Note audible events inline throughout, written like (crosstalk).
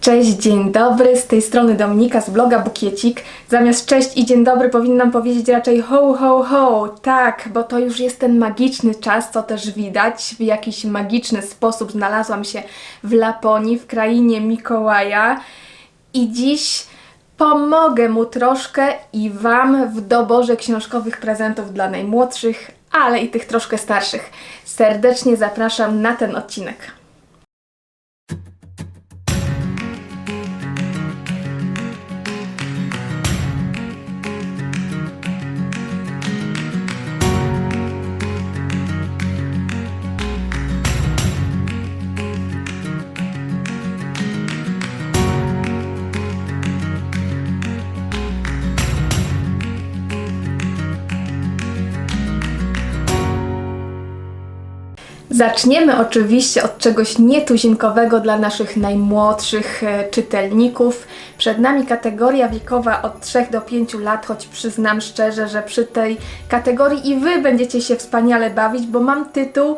Cześć, dzień dobry, z tej strony Dominika z bloga Bukiecik. Zamiast cześć i dzień dobry powinnam powiedzieć raczej ho, ho, ho. Tak, bo to już jest ten magiczny czas, co też widać. W jakiś magiczny sposób znalazłam się w Laponii, w krainie Mikołaja. I dziś pomogę mu troszkę i Wam w doborze książkowych prezentów dla najmłodszych, ale i tych troszkę starszych. Serdecznie zapraszam na ten odcinek. Zaczniemy oczywiście od czegoś nietuzinkowego dla naszych najmłodszych e, czytelników. Przed nami kategoria wiekowa od 3 do 5 lat, choć przyznam szczerze, że przy tej kategorii i Wy będziecie się wspaniale bawić, bo mam tytuł,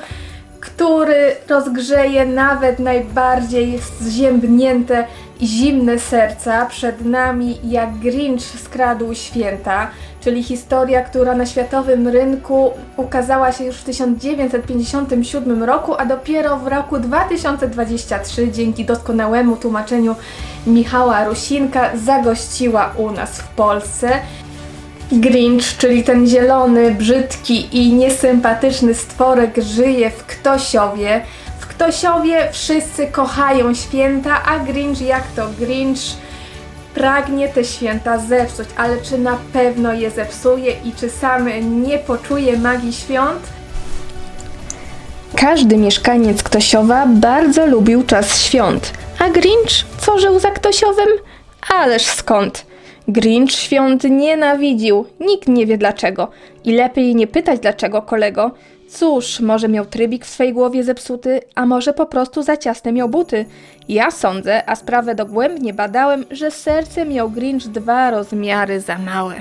który rozgrzeje nawet najbardziej zziębnięte i zimne serca. Przed nami jak Grinch skradł święta, czyli historia, która na światowym rynku ukazała się już w 1957 roku, a dopiero w roku 2023 dzięki doskonałemu tłumaczeniu Michała Rusinka zagościła u nas w Polsce. Grinch, czyli ten zielony, brzydki i niesympatyczny stworek żyje w Ktosiowie. W Ktosiowie wszyscy kochają święta, a Grinch jak to Grinch pragnie te święta zepsuć, ale czy na pewno je zepsuje i czy sam nie poczuje magii świąt? Każdy mieszkaniec Ktosiowa bardzo lubił czas świąt, a Grinch co żył za Ktosiowym? Ależ skąd? Grinch świąt nienawidził, nikt nie wie dlaczego. I lepiej nie pytać dlaczego, kolego. Cóż, może miał trybik w swej głowie zepsuty, a może po prostu za ciasne miał buty. Ja sądzę, a sprawę dogłębnie badałem, że serce miał Grinch dwa rozmiary za małe.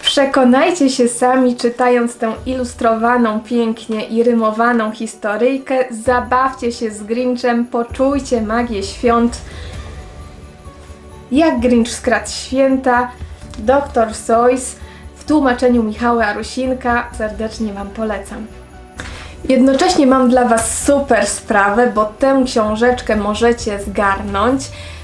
Przekonajcie się sami, czytając tę ilustrowaną pięknie i rymowaną historyjkę. Zabawcie się z Grinchem, poczujcie magię świąt. Jak Grinch skradł święta, Dr. Seuss w tłumaczeniu Michała Rusinka. Serdecznie Wam polecam. Jednocześnie mam dla Was super sprawę, bo tę książeczkę możecie zgarnąć.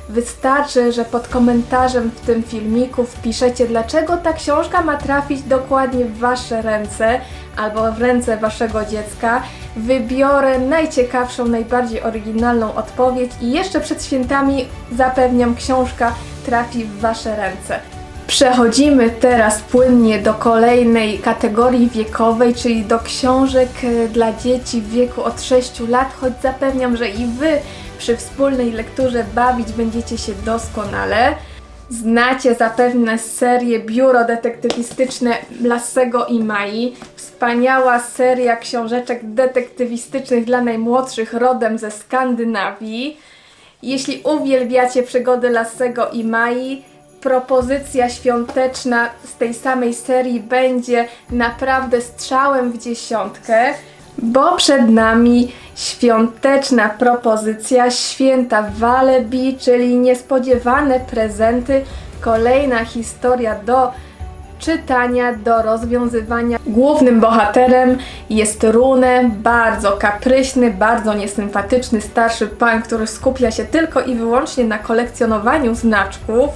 Wystarczy, że pod komentarzem w tym filmiku wpiszecie, dlaczego ta książka ma trafić dokładnie w Wasze ręce albo w ręce Waszego dziecka. Wybiorę najciekawszą, najbardziej oryginalną odpowiedź i jeszcze przed świętami zapewniam, książka trafi w Wasze ręce. Przechodzimy teraz płynnie do kolejnej kategorii wiekowej, czyli do książek e, dla dzieci w wieku od 6 lat, choć zapewniam, że i Wy przy wspólnej lekturze bawić będziecie się doskonale. Znacie zapewne serię Biuro Detektywistyczne Lassego i Mai. Wspaniała seria książeczek detektywistycznych dla najmłodszych rodem ze Skandynawii. Jeśli uwielbiacie przygody Lassego i Mai, propozycja świąteczna z tej samej serii będzie naprawdę strzałem w dziesiątkę, bo przed nami świąteczna propozycja Święta Walebi, czyli niespodziewane prezenty, kolejna historia do czytania, do rozwiązywania. Głównym bohaterem jest Rune, bardzo kapryśny, bardzo niesympatyczny starszy pan, który skupia się tylko i wyłącznie na kolekcjonowaniu znaczków.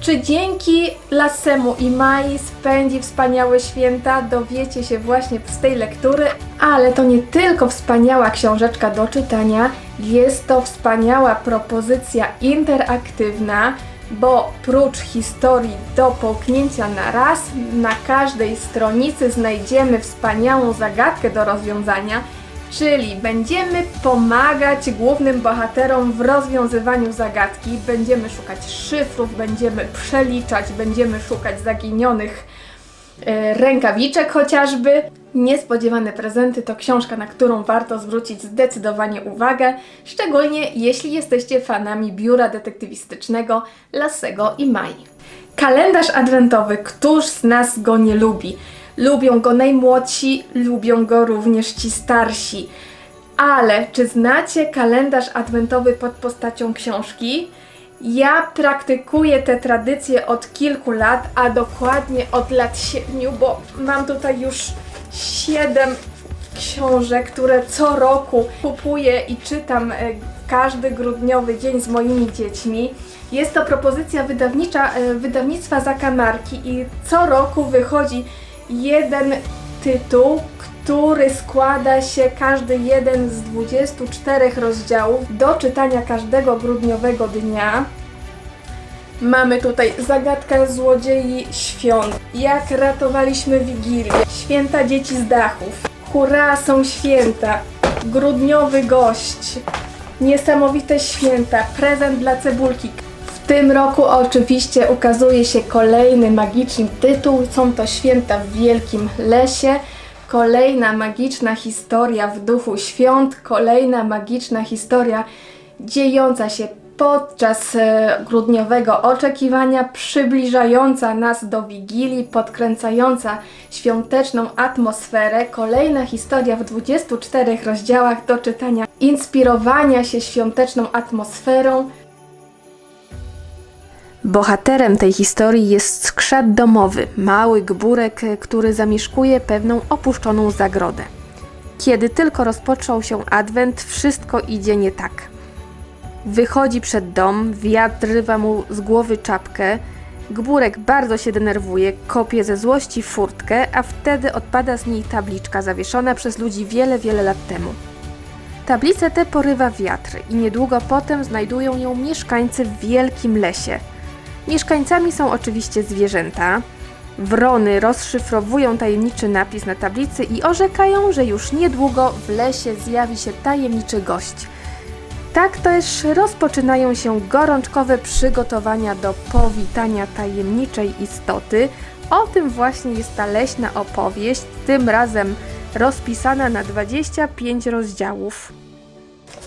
Czy dzięki Lasemu i Mai spędzi wspaniałe święta? Dowiecie się właśnie z tej lektury, ale to nie tylko wspaniała książeczka do czytania, jest to wspaniała propozycja interaktywna, bo prócz historii do połknięcia na raz, na każdej stronicy znajdziemy wspaniałą zagadkę do rozwiązania, Czyli będziemy pomagać głównym bohaterom w rozwiązywaniu zagadki, będziemy szukać szyfrów, będziemy przeliczać, będziemy szukać zaginionych e, rękawiczek chociażby. Niespodziewane prezenty to książka, na którą warto zwrócić zdecydowanie uwagę, szczególnie jeśli jesteście fanami biura detektywistycznego Lassego i Mai. Kalendarz adwentowy, któż z nas go nie lubi? Lubią go najmłodsi, lubią go również ci starsi. Ale czy znacie kalendarz adwentowy pod postacią książki? Ja praktykuję tę tradycję od kilku lat, a dokładnie od lat siedmiu, bo mam tutaj już siedem książek, które co roku kupuję i czytam e, każdy grudniowy dzień z moimi dziećmi. Jest to propozycja wydawnicza e, wydawnictwa Zakamarki i co roku wychodzi jeden tytuł, który składa się każdy jeden z 24 rozdziałów do czytania każdego grudniowego dnia. Mamy tutaj zagadka złodziei świąt, jak ratowaliśmy Wigilię, święta dzieci z dachów, hurra są święta, grudniowy gość, niesamowite święta, prezent dla cebulki. Tym roku oczywiście ukazuje się kolejny magiczny tytuł, są to święta w Wielkim Lesie, kolejna magiczna historia w duchu świąt, kolejna magiczna historia dziejąca się podczas e, grudniowego oczekiwania, przybliżająca nas do Wigilii, podkręcająca świąteczną atmosferę. Kolejna historia w 24 rozdziałach do czytania, inspirowania się świąteczną atmosferą. Bohaterem tej historii jest skrzat domowy, mały gburek, który zamieszkuje pewną opuszczoną zagrodę. Kiedy tylko rozpoczął się adwent, wszystko idzie nie tak. Wychodzi przed dom, wiatr rywa mu z głowy czapkę. Gburek bardzo się denerwuje, kopie ze złości furtkę, a wtedy odpada z niej tabliczka zawieszona przez ludzi wiele, wiele lat temu. Tablicę tę porywa wiatr i niedługo potem znajdują ją mieszkańcy w wielkim lesie. Mieszkańcami są oczywiście zwierzęta. Wrony rozszyfrowują tajemniczy napis na tablicy i orzekają, że już niedługo w lesie zjawi się tajemniczy gość – tak też rozpoczynają się gorączkowe przygotowania do powitania tajemniczej istoty. O tym właśnie jest ta leśna opowieść, tym razem rozpisana na 25 rozdziałów.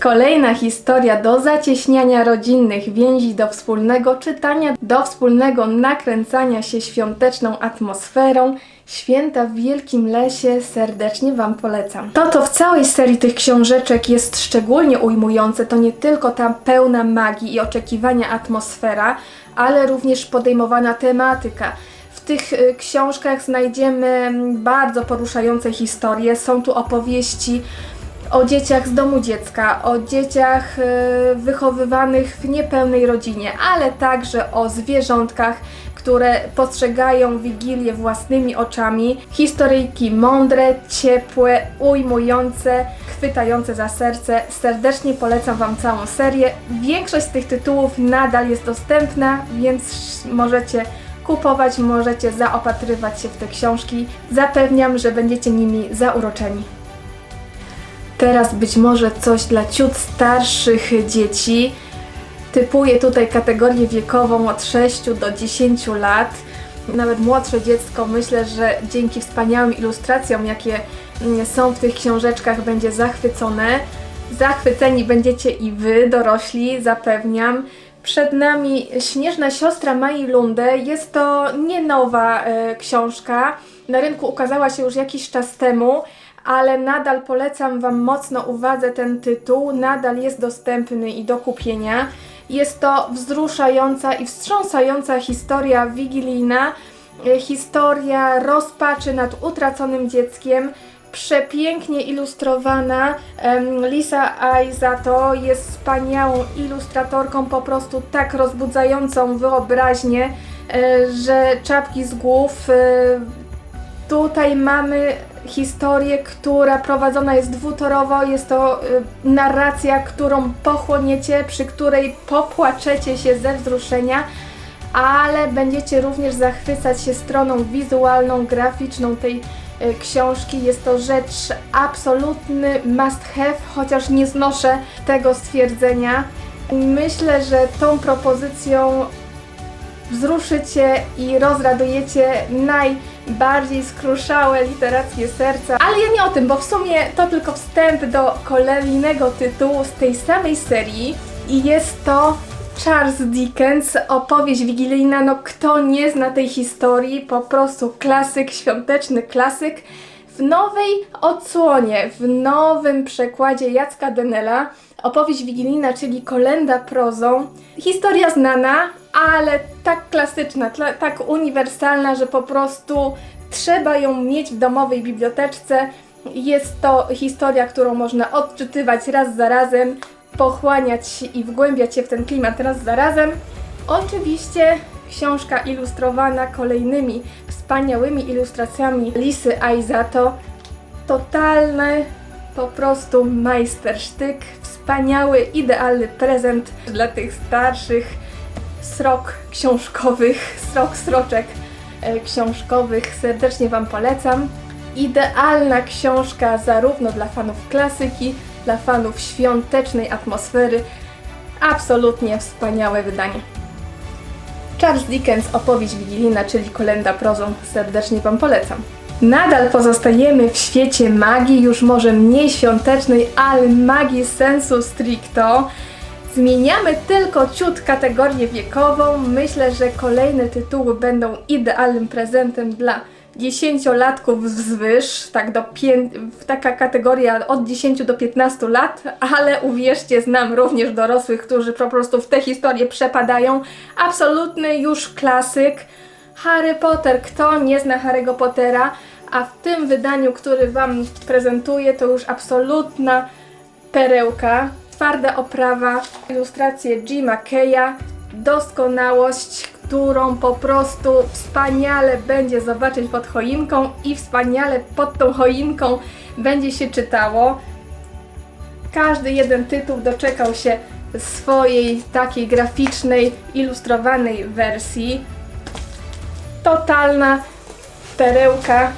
Kolejna historia do zacieśniania rodzinnych więzi, do wspólnego czytania, do wspólnego nakręcania się świąteczną atmosferą. Święta w Wielkim Lesie serdecznie Wam polecam. To, co w całej serii tych książeczek jest szczególnie ujmujące, to nie tylko ta pełna magii i oczekiwania atmosfera, ale również podejmowana tematyka. W tych y, książkach znajdziemy bardzo poruszające historie. Są tu opowieści o dzieciach z domu dziecka, o dzieciach y, wychowywanych w niepełnej rodzinie, ale także o zwierzątkach, które postrzegają Wigilię własnymi oczami. Historyjki mądre, ciepłe, ujmujące, chwytające za serce. Serdecznie polecam Wam całą serię. Większość z tych tytułów nadal jest dostępna, więc możecie kupować, możecie zaopatrywać się w te książki. Zapewniam, że będziecie nimi zauroczeni. Teraz być może coś dla ciut starszych dzieci. Typuję tutaj kategorię wiekową od 6 do 10 lat. Nawet młodsze dziecko myślę, że dzięki wspaniałym ilustracjom, jakie mm, są w tych książeczkach, będzie zachwycone. Zachwyceni będziecie i wy, dorośli, zapewniam. Przed nami Śnieżna siostra Mai Lunde. Jest to nie nowa e, książka. Na rynku ukazała się już jakiś czas temu ale nadal polecam Wam mocno uwadze ten tytuł, nadal jest dostępny i do kupienia. Jest to wzruszająca i wstrząsająca historia wigilijna, e, historia rozpaczy nad utraconym dzieckiem, przepięknie ilustrowana. Lisa Aizato jest wspaniałą ilustratorką, po prostu tak rozbudzającą wyobraźnię, e, że czapki z głów. E, tutaj mamy historię, która prowadzona jest dwutorowo. Jest to y, narracja, którą pochłoniecie, przy której popłaczecie się ze wzruszenia, ale będziecie również zachwycać się stroną wizualną, graficzną tej y, książki. Jest to rzecz absolutny must have, chociaż nie znoszę tego stwierdzenia. Myślę, że tą propozycją wzruszycie i rozradujecie najbardziej skruszałe literackie serca. Ale ja nie o tym, bo w sumie to tylko wstęp do kolejnego tytułu z tej samej serii i jest to Charles Dickens, opowieść wigilijna, no kto nie zna tej historii, po prostu klasyk, świąteczny klasyk. W nowej odsłonie, w nowym przekładzie Jacka Denela, opowieść wigilijna, czyli kolenda prozą. Historia znana, ale tak klasyczna, tak uniwersalna, że po prostu trzeba ją mieć w domowej biblioteczce. Jest to historia, którą można odczytywać raz za razem, pochłaniać i wgłębiać się w ten klimat raz za razem. Oczywiście książka ilustrowana kolejnymi wspaniałymi ilustracjami Lisy Aizato. Totalny po prostu majstersztyk, wspaniały, idealny prezent dla tych starszych srok książkowych, (laughs) srok sroczek e, książkowych. Serdecznie Wam polecam. Idealna książka zarówno dla fanów klasyki, dla fanów świątecznej atmosfery. Absolutnie wspaniałe wydanie. Charles Dickens, opowieść wigilijna, czyli kolenda prozą, serdecznie Wam polecam. Nadal pozostajemy w świecie magii, już może mniej świątecznej, ale magii sensu stricto. Zmieniamy tylko ciut kategorię wiekową. Myślę, że kolejne tytuły będą idealnym prezentem dla dziesięciolatków wzwyż, tak do taka kategoria od 10 do 15 lat, ale uwierzcie, znam również dorosłych, którzy po prostu w te historie przepadają. Absolutny już klasyk. Harry Potter, kto nie zna Harry'ego Pottera, a w tym wydaniu, który Wam prezentuję, to już absolutna perełka, twarda oprawa, ilustracje Jima Keya, doskonałość, którą po prostu wspaniale będzie zobaczyć pod choinką i wspaniale pod tą choinką będzie się czytało. Każdy jeden tytuł doczekał się swojej takiej graficznej, ilustrowanej wersji. Totalna perełka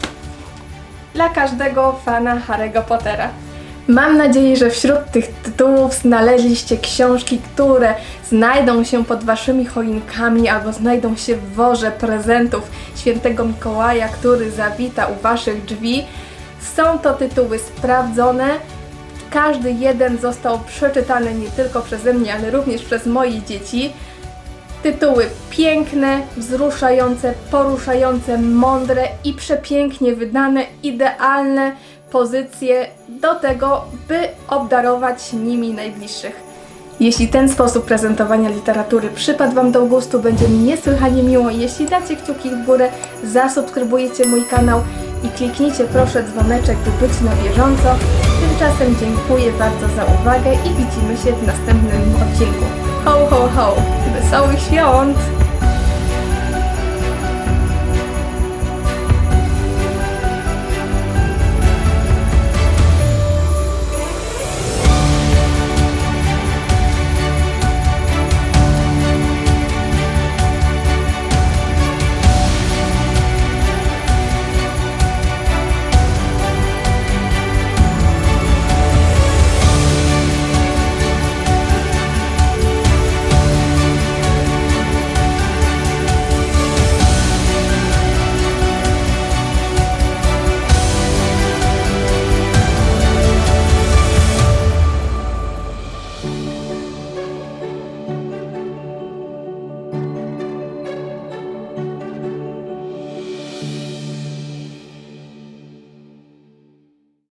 dla każdego fana Harry'ego Pottera. Mam nadzieję, że wśród tych tytułów znaleźliście książki, które znajdą się pod waszymi choinkami albo znajdą się w worze prezentów świętego Mikołaja, który zawita u waszych drzwi. Są to tytuły sprawdzone. Każdy jeden został przeczytany nie tylko przeze mnie, ale również przez moje dzieci. Tytuły piękne, wzruszające, poruszające, mądre i przepięknie wydane, idealne pozycje do tego, by obdarować nimi najbliższych. Jeśli ten sposób prezentowania literatury przypadł Wam do gustu, będzie mi niesłychanie miło, jeśli dacie kciuki w górę, zasubskrybujecie mój kanał i kliknijcie proszę dzwoneczek, by być na bieżąco. Tymczasem dziękuję bardzo za uwagę i widzimy się w następnym odcinku. Ho, ho, ho! Wesołych świąt!